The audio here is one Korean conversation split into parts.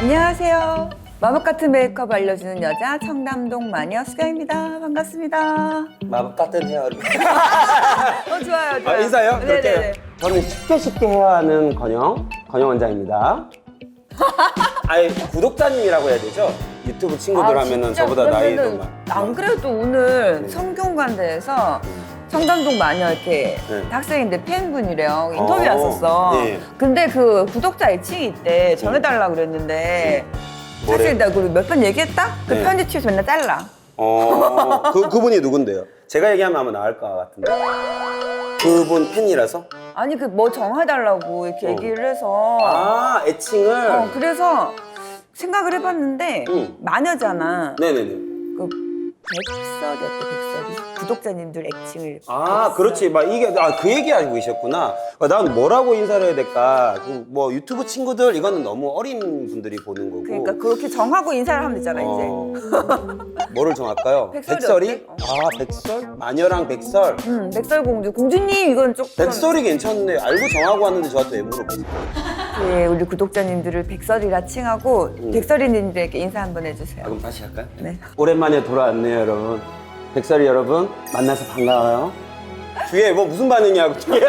안녕하세요. 마법 같은 메이크업 알려주는 여자 청담동 마녀 수경입니다. 반갑습니다. 마법 같은 헤어를. 어 좋아요, 좋아요. 아, 인사요? 네네네. 그렇게. 저는 쉽게 쉽게 헤어하는 건영, 건영 원장입니다. 아니, 구독자님이라고 해야 되죠? 유튜브 친구들 아, 하면은 진짜 저보다 나이도 그러면은 막. 안 그래도 오늘 네. 성균관대에서 청담동 마녀 이렇게 네. 학생인데 팬분이래요. 인터뷰 어, 왔었어. 네. 근데 그 구독자 애칭이 있대. 정해달라고 그랬는데 뭐래? 사실 나 그걸 몇번 얘기했다? 그 네. 편집치에서 맨날 잘라. 어, 그, 그분이 누군데요? 제가 얘기하면 아마 나을 것 같은데. 그분 팬이라서? 아니 그 뭐 정해달라고 이렇게 어. 얘기를 해서 아, 애칭을? 어, 그래서 생각을 해봤는데 응. 마녀잖아. 네네네. 그 백설이었대 백설이 구독자님들 애칭을. 아, 그렇지. 막 이게, 아, 그 얘기 알고 계셨구나. 아, 난 뭐라고 인사를 해야 될까? 그뭐 유튜브 친구들, 이거는 너무 어린 분들이 보는 거고. 그러니까 그렇게 정하고 인사를 하면 되잖아 이제. 어, 뭐를 정할까요? 백설이 백설이? 어때? 어. 아, 백설? 마녀랑 백설? 응 백설공주 공주님 이건 조금. 백설이 괜찮네. 알고 정하고 왔는데 저한테 왜 물어보세요? 예, 우리 구독자님들을 백설이라 칭하고 음. 백설이님들에게 인사 한번 해주세요. 아, 그럼 다시 할까요? 네. 오랜만에 돌아왔네요, 여러분. 백설이 여러분, 만나서 반가워요. 뒤에 뭐 무슨 반응이야, 뒤에.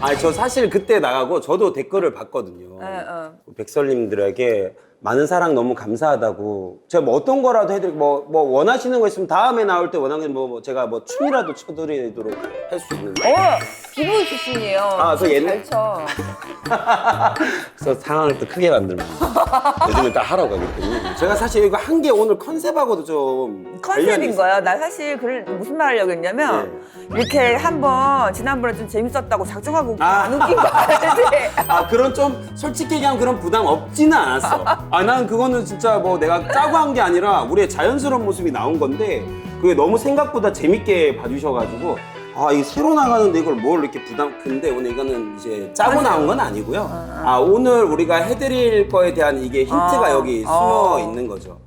아니, 저 사실 그때 나가고 저도 댓글을 봤거든요. 어, 어. 백설님들에게 많은 사랑 너무 감사하다고. 제가 뭐 어떤 거라도 해드리고, 뭐, 뭐 원하시는 거 있으면 다음에 나올 때 원하는 뭐, 뭐 제가 뭐 춤이라도 춰드리도록 할 수 있는데. 어 기부 출신이에요. 아, 저 옛날- 잘 쳐. 그래서 상황을 또 크게 만들면 요즘은 다 하러 가기 때문에 제가 사실 이거 한 게 오늘 컨셉하고도 좀 컨셉인 관련이. 거야. 나 사실 그걸 무슨 말 하려고 했냐면 이렇게 한번 지난번에 좀 재밌었다고 작정하고 네. 아. 안 웃긴 거 알지? 아 그런 좀 솔직히 얘기하면 그런 부담 없지는 않았어 아 난 그거는 진짜 뭐 내가 짜고 한 게 아니라 우리의 자연스러운 모습이 나온 건데 그게 너무 생각보다 재밌게 봐주셔가지고 아이 새로 나가는데 이걸 뭘 이렇게 부담 근데 오늘 이거는 이제 짜고 나온 건 아니고요 아 오늘 우리가 해드릴 거에 대한 이게 힌트가 아. 여기 숨어 어. 있는 거죠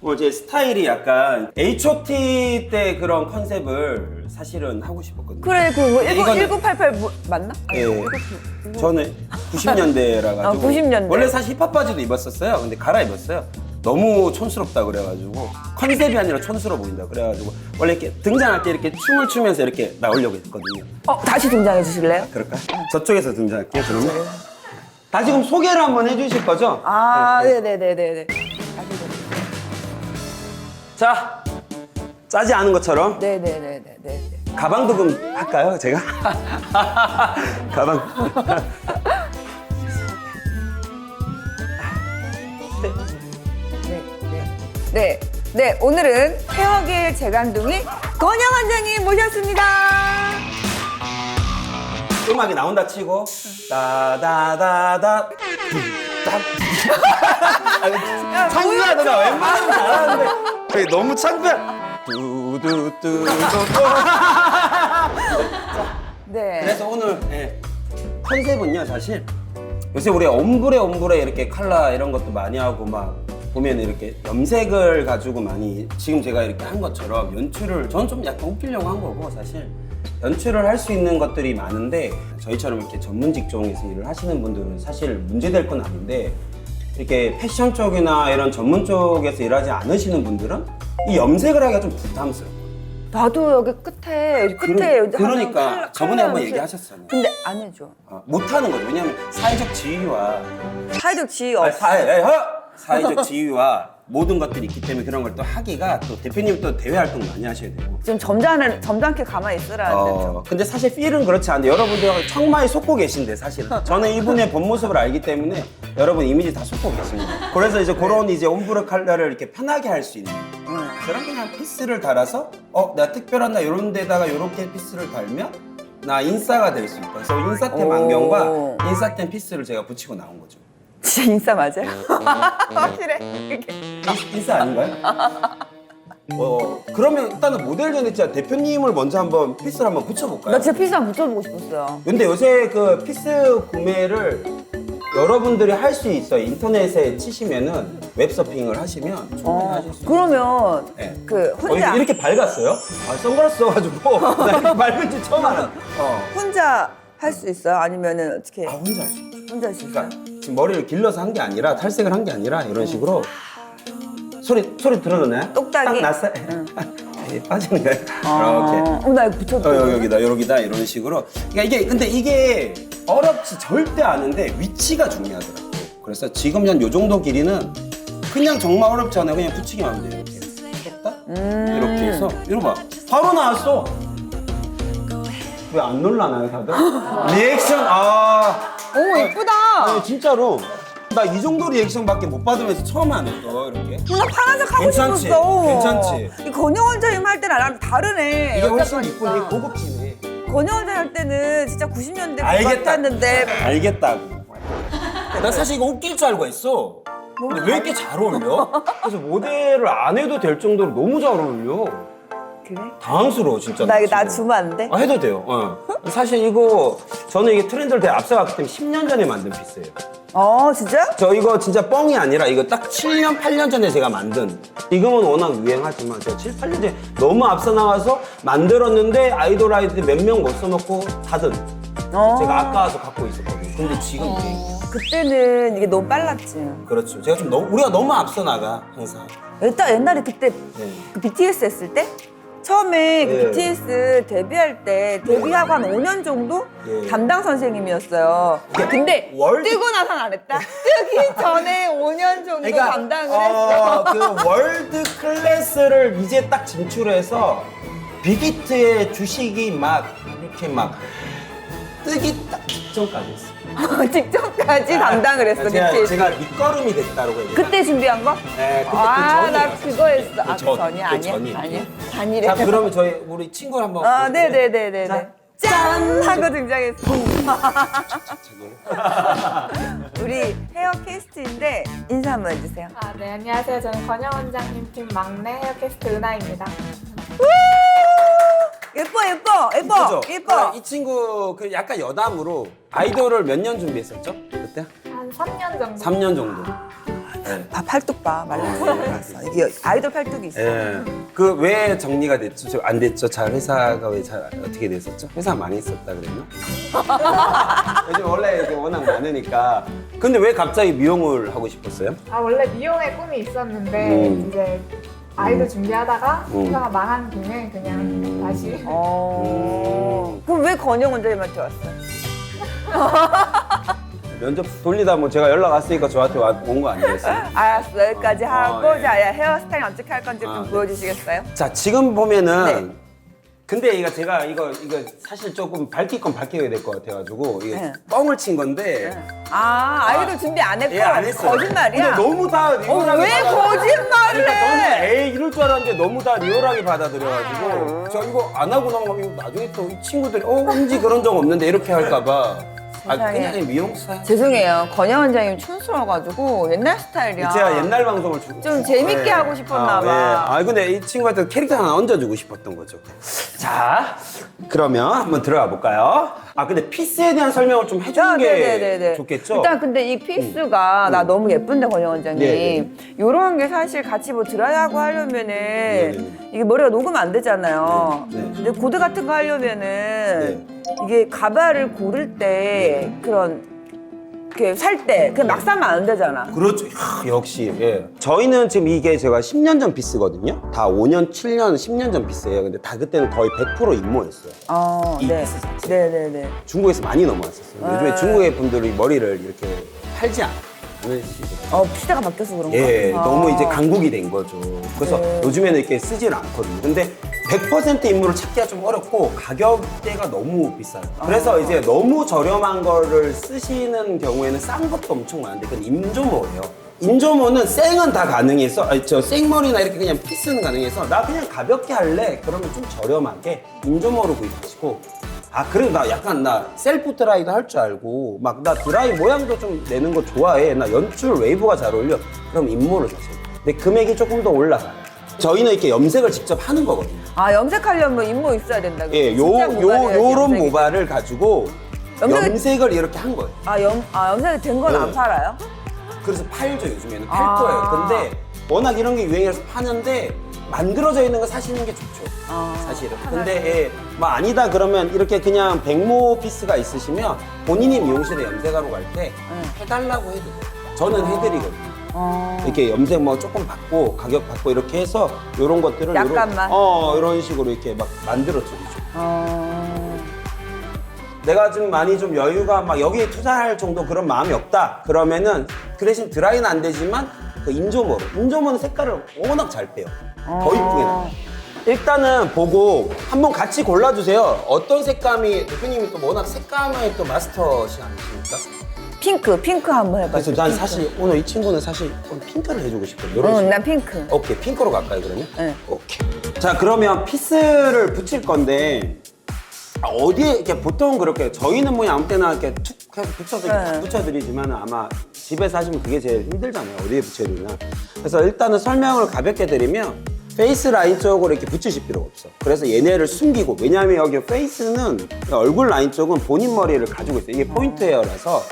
오늘 제 스타일이 약간 H.O.T 때 그런 컨셉을 사실은 하고 싶었거든요 그래 그뭐 이거는- 1988 뭐, 맞나? 예. 1988. 저는 90년대라 가지고 아, 90 년대. 원래 사실 힙합 바지도 입었었어요. 근데 갈아입었어요. 너무 촌스럽다 그래가지고 컨셉이 아니라 촌스러워 보인다 그래가지고 원래 이렇게 등장할 때 이렇게 춤을 추면서 이렇게 나오려고 했거든요. 어 다시 등장해 주실래요? 그럴까? 저쪽에서 등장할게요. 그러면 다시 그럼 소개를 한번 해주실 거죠? 아 네, 네. 네네네네네. 다시 좀. 자 짜지 않은 것처럼 네네네네네. 가방도 그럼 할까요? 제가 가방. 네, 네. 네, 네, 오늘은 헤어길 재간둥이 건영 원장님 모셨습니다. 음악이 나온다 치고 따다다다 야, 창피하다 나 웬만하면 잘하는데 너무 창피해 두두두두 네. 그래서 오늘 예, 컨셉은요 사실 요새 우리 엄브레 엄브레 이렇게 칼라 이런 것도 많이 하고 막 보면 이렇게 염색을 가지고 많이 지금 제가 이렇게 한 것처럼 연출을 저는 좀 약간 웃기려고 한 거고 사실 연출을 할 수 있는 것들이 많은데 저희처럼 이렇게 전문 직종에서 일을 하시는 분들은 사실 문제될 건 아닌데 이렇게 패션 쪽이나 이런 전문 쪽에서 일하지 않으시는 분들은 이 염색을 하기가 좀 부담스러워요. 나도 여기 끝에 여기 끝에 여기 그러, 하면 니까 칼라- 저번에 한번 염색. 얘기하셨잖아요. 근데 안 해줘. 어, 못하는 거죠. 왜냐하면 사회적 지위와 사회적 지위 아, 없. 사회, 에, 허! 사회적 지위와 모든 것들이 있기 때문에 그런 걸 또 하기가 또 대표님 또 대외 활동 많이 하셔야 되고. 좀 점잖은 점잖게 가만히 있으라는데 어, 근데 사실 필은 그렇지 않은데 여러분들 청마에 속고 계신데 사실은 저는 이분의 본 모습을 알기 때문에 여러분 이미지 다 속고 계십니다. 그래서 이제 그런 이제 옴브레 칼라를 이렇게 편하게 할 수 있는 응. 그런 그냥 피스를 달아서 어 내가 특별한 나 이런 데다가 이렇게 피스를 달면 나 인싸가 될 수 있다. 그래서 인싸템 오. 안경과 인싸템 피스를 제가 붙이고 나온 거죠. 진짜 인싸 맞아요? 네, 확실해. 이렇게. 인- 인싸 아닌가요? 어 그러면 일단은 모델 전에 진짜 대표님을 먼저 한번 피스를 한번 붙여볼까요? 나 진짜 피스 한번 붙여보고 싶었어요. 근데 요새 그 피스 구매를 여러분들이 할 수 있어요. 인터넷에 치시면은 웹서핑을 하시면 충분히 어, 하실 수 있어요. 그러면 네. 그 어, 혼자 이렇게 밝았어요? 아, 선글라스 써가지고 나 이렇게 밝은지 처음 알아. 어. 혼자 할 수 있어요? 아니면은 어떻게 아 혼자 할수 있죠. 혼자 할 수 있어요? 그러니까 지금 머리를 길러서 한 게 아니라 탈색을 한 게 아니라 이런 식으로 소리 소리 들어도나요? 똑딱이? 딱 났어요. 에이, 빠지는 거예요. 이렇게. 어, 어, 나 이거 붙였다. 어, 여기, 여기다, 여기다 이런 식으로. 그러니까 이게 근데 이게 어렵지 절대 않은데 위치가 중요하더라고. 그래서 지금 한 요 정도 길이는 그냥 정말 어렵지 않아요. 그냥 붙이기만 하면 돼요. 이렇게. 딱 음. 이렇게 해서 이거 봐. 바로 나왔어. 왜 안 놀라나요, 다들? 리액션 아. 오 예쁘다. 아니 진짜로 나 이 정도 리액션밖에 못 받으면서 처음 하네 또 이렇게. 나 파란색 하고 괜찮지? 싶었어. 괜찮지? 이 건영 원장님 할 때는 나랑 다르네. 이게 훨씬 여자분이니까. 이쁘네 고급지네. 원장님 할 때는 진짜 90년대 알겠다. 같았는데 알겠다고. 나 사실 이거 웃길 줄 알고 했어. 근데 왜 이렇게 잘 어울려? 그래서 모델을 안 해도 될 정도로 너무 잘 어울려. 그래? 당황스러워 진짜. 나 이거 나 지금. 주면 안 돼? 아, 해도 돼요. 어. 사실 이거 저는 이게 트렌드를 되게 앞서갔기 때문에 10년 전에 만든 피스예요. 어 진짜? 저 이거 진짜 뻥이 아니라 이거 딱 7년, 8년 전에 제가 만든 지금은 워낙 유행하지만 제가 7, 8년 전에 너무 앞서 나가서 만들었는데 아이돌 아이들이 몇명 못 써먹고 다든 어. 제가 아까워서 갖고 있었거든요. 근데 지금 유행. 그때는 이게 너무 빨랐지. 그렇죠. 제가 좀 너무 우리가 너무 앞서 나가 항상. 일단 옛날에 그때 네. 그 BTS 했을 때 처음에 그 예. BTS 데뷔할 때 데뷔하고 한 5년 정도 예. 담당 선생님이었어요. 이게 근데 월드- 뜨고 나선 안 했다. 뜨기 전에 5년 정도 담당을 했어. 어, 그 월드 클래스를 이제 딱 진출해서 빅히트의 주식이 막 이렇게 막 뜨기 딱 직전까지 했어. 직전까지 담당을 했어 아, 제가, BTS. 제가 밑거름이 됐다고 해야 되나? 그때 준비한 거? 네, 근데 아, 그나 전이에요. 그거 했어. 아, 그 전, 전이 그 아니야? 전이에요. 아니야? 단일에. 자, 그러면 저희 우리 친구 한번. 아, 보실까요? 네네네네네. 자, 짠! 하고 등장했어. 우리 헤어 캐스트인데 인사 한번 해주세요. 아, 네, 안녕하세요. 저는 권영 원장님 팀 막내 헤어캐스트 은하입니다. 예뻐, 예뻐, 예뻐, 그죠? 예뻐. 아, 이 친구 그 약간 여담으로 아이돌을 몇 년 준비했었죠? 그때? 한 3년 정도. 3년 정도. 네. 아, 팔뚝 봐. 말랐어. 이게 아이돌 팔뚝이 있어. 예. 그 왜 정리가 됐죠? 저안 됐죠? 잘 회사가 왜 잘 어떻게 됐었죠? 회사 많이 있었다 그랬나? 요즘 원래 이게 워낙 많으니까. 근데 왜 갑자기 미용을 하고 싶었어요? 아, 원래 미용의 꿈이 있었는데, 음. 이제 아이돌 준비하다가 음. 회사가 망한 김에 그냥 다시. 어. 그럼 왜 건영 원장님한테 왔어요? 면접 돌리다 뭐 제가 연락 왔으니까 저한테 온 거 아니겠어요? 알았어. 여기까지 어, 하고, 어, 예. 자, 야, 헤어스타일 어떻게 할 건지 아, 좀 네. 보여주시겠어요? 자 지금 보면은 네. 근데 이거 제가 이거 이거 사실 조금 밝힐 건 밝혀야 될 것 같아가지고 이게 네. 뻥을 친 건데 아, 아이돌 준비 안 했고. 예, 안 했어요. 거짓말이야. 근데 너무 다 리얼하게 왜 받아- 거짓말을 그러니까 저는 해? 에이 이럴 줄 알았는데 너무 다 리얼하게 받아들여가지고 저 이거 안 하고 나면 이거 나중에 또 이 친구들이 어 왠지 그런 적 없는데 이렇게 할까봐 아 세상에. 그냥 미용사 죄송해요. 건영 원장님 촌스러워가지고 옛날 스타일이야. 제가 옛날 방송을 주- 좀 재밌게 네. 하고 싶었나 아, 봐. 네. 아 근데 이 친구한테 캐릭터 하나 얹어주고 싶었던 거죠. 자 그러면 한번 들어가 볼까요? 아 근데 피스에 대한 설명을 좀 해주는 아, 게 네네네네. 좋겠죠? 일단 근데 이 피스가 나 너무 예쁜데 건영 원장님. 네네네. 요런 게 사실 같이 뭐 드라이하고 하려면은 네네네. 이게 머리가 녹으면 안 되잖아요. 네, 네. 근데 고드 같은 거 하려면은 이게 가발을 고를 때 그런 이렇게 살 때 그냥 막 사면 안 되잖아. 그렇죠. 야, 역시. 예. 저희는 지금 이게 제가 10년 전 피스거든요. 다 5년, 7년, 10년 전 피스예요. 근데 다 그때는 거의 100% 임모였어요. 어, 이 네. 자체. 네네네. 중국에서 많이 넘어왔었어요. 네. 요즘에 중국의 분들이 머리를 이렇게 팔지 않으시거든요. 어, 시대가 바뀌어서 그런가? 예, 아. 너무 이제 강국이 된 거죠. 그래서 네. 요즘에는 이렇게 쓰질 않거든요. 근데 100% 임무를 찾기가 좀 어렵고 가격대가 너무 비싸요. 그래서 아. 이제 너무 저렴한 거를 쓰시는 경우에는 싼 것도 엄청 많은데 그건 임조모예요. 임조모는 생은 다 가능해서 아니, 저 생머리나 이렇게 그냥 피스는 가능해서 나 그냥 가볍게 할래 그러면 좀 저렴하게 임조모로 구입하시고 아 그래도 나 약간 나 셀프 드라이도 할 줄 알고 막 나 드라이 모양도 좀 내는 거 좋아해 나 연출 웨이브가 잘 어울려 그럼 임모를 사세요 근데 금액이 조금 더 올라가요 저희는 이렇게 염색을 직접 하는 거거든요 아, 염색하려면 임모 있어야 된다. 예, 요, 요, 요런. 모발을 가지고 염색이- 염색을 이렇게 한 거예요. 아, 염, 아 염색이 된 건 안 네. 팔아요? 그래서 팔죠 요즘에는 팔 아. 거예요. 근데 워낙 이런 게 유행해서 파는데 만들어져 있는 거 사시는 게 좋죠. 아, 사실은. 근데 예, 뭐 아니다 그러면 이렇게 그냥 백모 피스가 있으시면 본인이 미용실에 염색하러 갈 때 해달라고 해도 돼요. 저는 해드리거든요. 어. 이렇게 염색 뭐 조금 받고 가격 받고 이렇게 해서 이런 것들을 약간만? 요런, 어 이런 식으로 이렇게 막 만들어 드리죠. 어. 내가 좀 많이 좀 여유가 막 여기에 투자할 정도 그런 마음이 없다 그러면은 그 대신 드라이는 안 되지만 그 인조모로 인조모는 색깔을 워낙 잘 빼요 더 어. 이쁘게 나요 일단은 보고 한번 같이 골라주세요 어떤 색감이 대표님이 또 워낙 색감에 또 마스터시 아니십니까? 핑크, 핑크 한번 해봐. 그래서 난 사실 오늘 이 친구는 사실 좀 핑크를 해주고 싶어요 이런 응, 식으로. 난 핑크. 오케이 핑크로 갈까요 그러면? 네. 오케이 자 그러면 피스를 붙일 건데 아, 어디에 이렇게 보통 그렇게 저희는 뭐 아무 때나 이렇게 툭 해서 붙여서 이렇게 네. 탁 붙여드리지만 아마 집에서 하시면 그게 제일 힘들잖아요 어디에 붙여야 되나 그래서 일단은 설명을 가볍게 드리면 페이스 라인 쪽으로 이렇게 붙이실 필요가 없어 그래서 얘네를 숨기고 왜냐하면 여기 페이스는 얼굴 라인 쪽은 본인 머리를 가지고 있어요 이게 포인트 헤어라서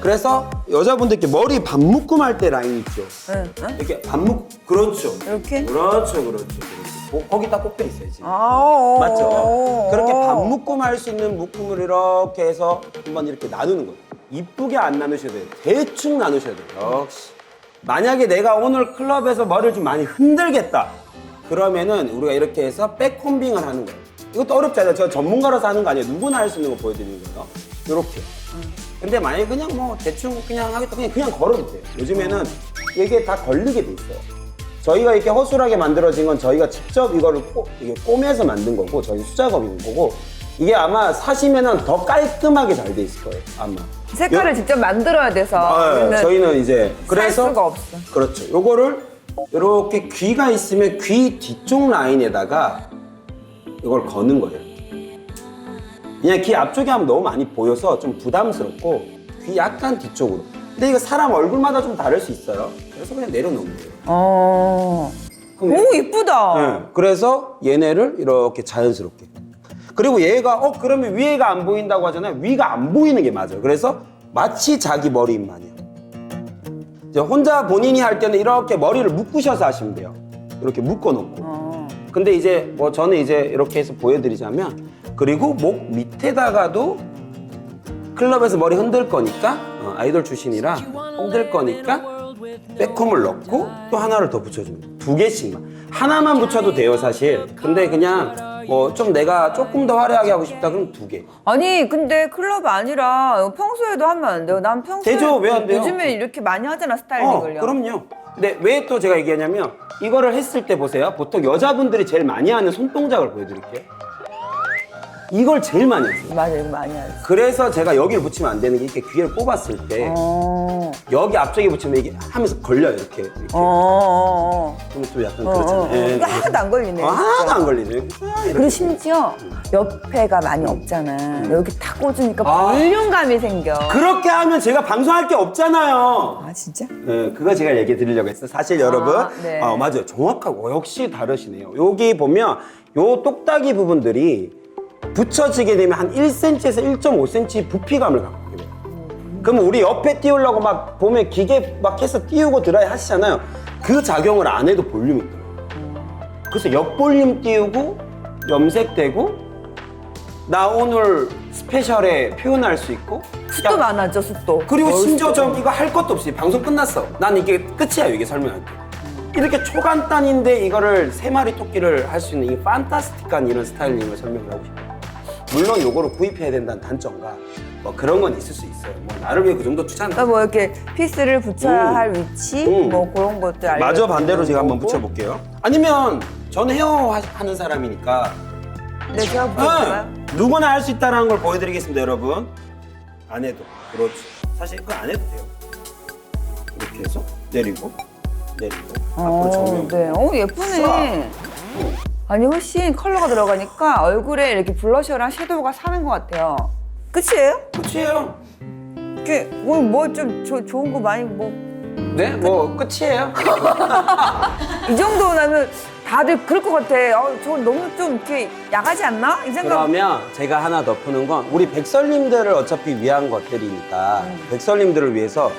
그래서 여자분들 이렇게 머리 반 묶음 할 때 라인 있죠 응, 응? 이렇게 반묶 그렇죠. 이렇게? 그렇죠, 그렇죠. 그렇죠. 거- 거기 딱 꼽혀 있어요 지금. 아, 맞죠? 그렇게 반 묶음 할 수 있는 묶음을 이렇게 해서 한번 이렇게 나누는 거예요. 이쁘게 안 나누셔도 돼요. 대충 나누셔야 돼요. 역시. 만약에 내가 오늘 클럽에서 머리를 좀 많이 흔들겠다. 그러면은 우리가 이렇게 해서 백콤빙을 하는 거예요. 이것도 어렵잖아요. 저 전문가라서 하는 거 아니에요. 누구나 할 수 있는 거 보여드리는 거예요. 이렇게. 근데 만약에 그냥 뭐 대충 그냥 하겠다 그냥 그냥 걸어도 돼요. 요즘에는 이게 다 걸리게 돼 있어요. 저희가 이렇게 허술하게 만들어진 건 저희가 직접 이거를 꼬, 이게 꼬매서 만든 거고 저희 수작업인 거고 이게 아마 사시면은 더 깔끔하게 잘 돼 있을 거예요 아마. 색깔을 요- 직접 만들어야 돼서. 아, 우리는 저희는 이제 살 그래서 수가 없어. 그렇죠. 요거를 이렇게 귀가 있으면 귀 뒤쪽 라인에다가 이걸 거는 거예요. 그냥 귀 앞쪽에 하면 너무 많이 보여서 좀 부담스럽고 귀 약간 뒤쪽으로. 근데 이거 사람 얼굴마다 좀 다를 수 있어요. 그래서 그냥 내려놓으면 돼요. 어. 오, 이쁘다. 네. 그래서 얘네를 이렇게 자연스럽게. 그리고 얘가 어 그러면 위에가 안 보인다고 하잖아요. 위가 안 보이는 게 맞아요. 그래서 마치 자기 머리인 마냥. 이제 혼자 본인이 할 때는 이렇게 머리를 묶으셔서 하시면 돼요. 이렇게 묶어놓고. 어. 근데 이제 뭐 저는 이제 이렇게 해서 보여드리자면 그리고 목 밑에다가도 클럽에서 머리 흔들 거니까 어, 아이돌 출신이라 흔들 거니까 백홈을 넣고 또 하나를 더 붙여줍니다. 두 개씩만. 하나만 붙여도 돼요, 사실. 근데 그냥 뭐 좀 내가 조금 더 화려하게 하고 싶다 그럼 두 개. 아니 근데 클럽 아니라 평소에도 하면 안 돼요. 난 평소에 되죠? 왜안 돼요? 요즘에 이렇게 많이 하잖아 어, 스타일링을요. 그럼요. 근데 왜 또 제가 얘기하냐면 이거를 했을 때 보세요. 보통 여자분들이 제일 많이 하는 손동작을 보여드릴게요. 이걸 제일 많이 했어요. 맞아 이거 많이 하지. 그래서 제가 여기를 붙이면 안 되는 게 이렇게 귀를 뽑았을 때 어. 여기 앞쪽에 붙이면 이게 하면서 걸려요 이렇게. 이렇게. 어. 어. 좀, 좀 약간 어. 어. 그렇잖아요. 어. 예, 이거 하나도 안 걸리네. 어, 하나도 진짜. 안. 이렇게 싹 이렇게. 그리고 심지어 옆에가 많이 없잖아. 여기 딱 꽂으니까 아. 볼륨감이 생겨. 그렇게 하면 제가 방송할 게 없잖아요. 아 진짜? 네, 그거 제가 얘기 드리려고 했어요. 사실 여러분, 네. 어, 맞아요. 정확하고 역시 다르시네요. 여기 보면 요 똑딱이 부분들이 붙여지게 되면 한 1cm에서 1.5cm 부피감을 갖고 돼요. 그러면 우리 옆에 띄우려고 막 보면 기계 막 해서 띄우고 드라이 하시잖아요. 그 작용을 안 해도 볼륨이 떠요. 그래서 옆볼륨 띄우고 염색되고 나 오늘 스페셜에 표현할 수 있고 숱도 많아져 숱도. 그리고 넣을 심지어. 전 이거 할 것도 없이 방송 끝났어. 난 이게 끝이야 이게 설명할 때. 이렇게 초간단인데 이거를 세 마리 토끼를 할 수 있는 이 판타스틱한 이런 스타일링을 설명을 하고 싶어요. 물론 요거를 구입해야 된다는 단점과 뭐 그런 건 있을 수 있어요. 뭐 나를 위해 그 정도 투자는 그러니까 뭐 이렇게 피스를 붙여야 음. 할 위치 음. 뭐 그런 것들 알려. 마저 반대로 제가 한번 붙여볼게요. 아니면 저는 헤어 하- 하는 사람이니까 네 제가 붙여볼까요? 응, 누구나 할 수 있다는 걸 보여드리겠습니다, 여러분. 안 해도 그렇죠. 사실 그거 안 해도 돼요. 이렇게 해서 내리고 내리고 앞으로 정면. 네. 어 예쁘네. 아니 훨씬 컬러가 들어가니까 얼굴에 이렇게 블러셔랑 섀도우가 사는 것 같아요. 끝이에요? 끝이에요. 이렇게 뭐좀 좋은 거 많이 뭐 네? 뭐 끝이에요? 이 정도면 다들 그럴 것 같아. 어, 저 너무 좀 이렇게 야하지 않나? 이 생각. 그러면 제가 하나 더 푸는 건 우리 백설님들을 어차피 위한 것들이니까 백설님들을 위해서